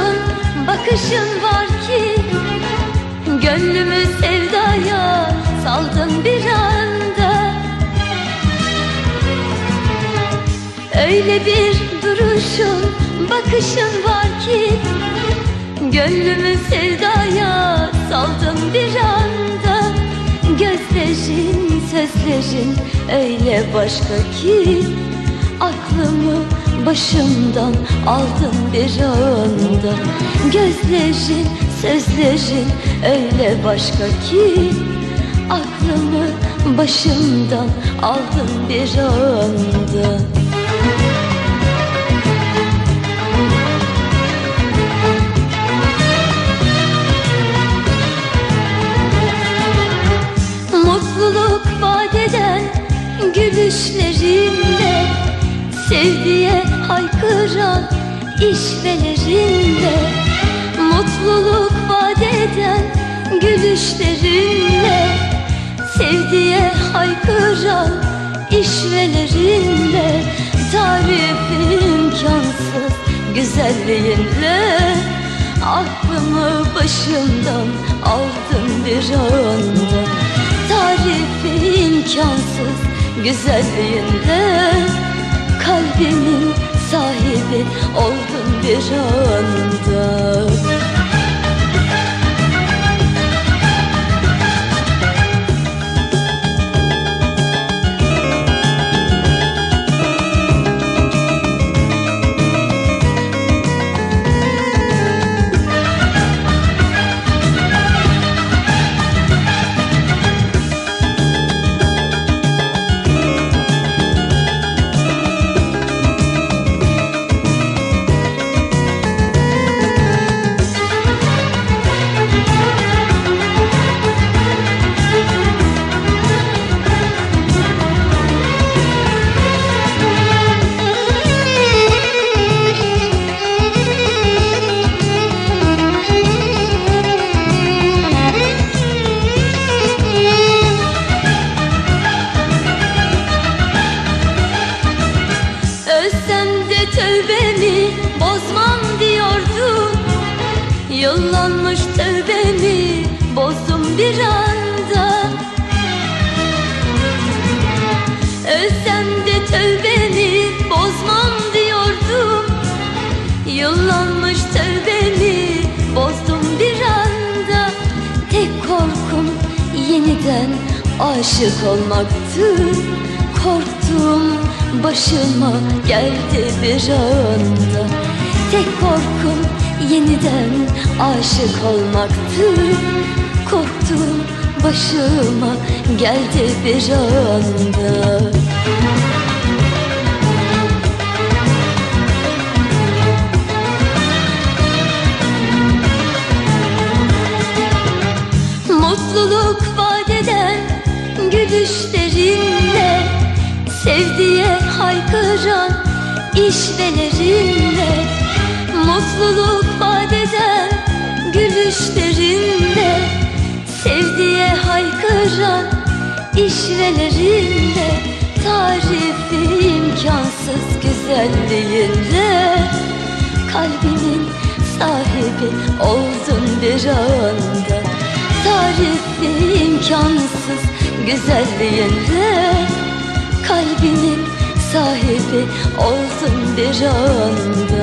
duruşun, bakışın var ki Gönlümü sevdaya saldın bir anda. Öyle bir duruşun, bakışın var ki Gönlümü sevdaya saldın bir anda. Gözlerin, sözlerin öyle başka ki Aklımı başımdan aldın bir anda. Gözlerin, sözlerin öyle başka ki. Aklımı başımdan aldın bir anda. Mutluluk vadeden gülüşlerinle Sevdiye haykıran işvelerinle Mutluluk vadeden gülüşlerinle Sevdiye haykıran işvelerinle Tarifi imkansız güzelliğinle Aklımı başımdan aldın bir anda Tarifi imkansız güzelliğinde Kalbimin sahibi oldun bir anda Yıllanmış tövbemi bozdum bir anda. Ölsem de tövbemi bozmam diyordum. Yıllanmış tövbemi bozdum bir anda. Tek korkum yeniden aşık olmaktı. Korktuğum başıma geldi bir anda. Tek korkum yeniden aşık olmaktı. Korktuğum başıma geldi bir anda. Mutluluk vadeden gülüşlerinle Sevdiye haykıran işvelerinle işvelerinle Tarifi imkansız güzelliğinle Kalbimin sahibi oldun bir anda. Tarifi imkansız güzelliğinle Kalbimin sahibi oldun bir anda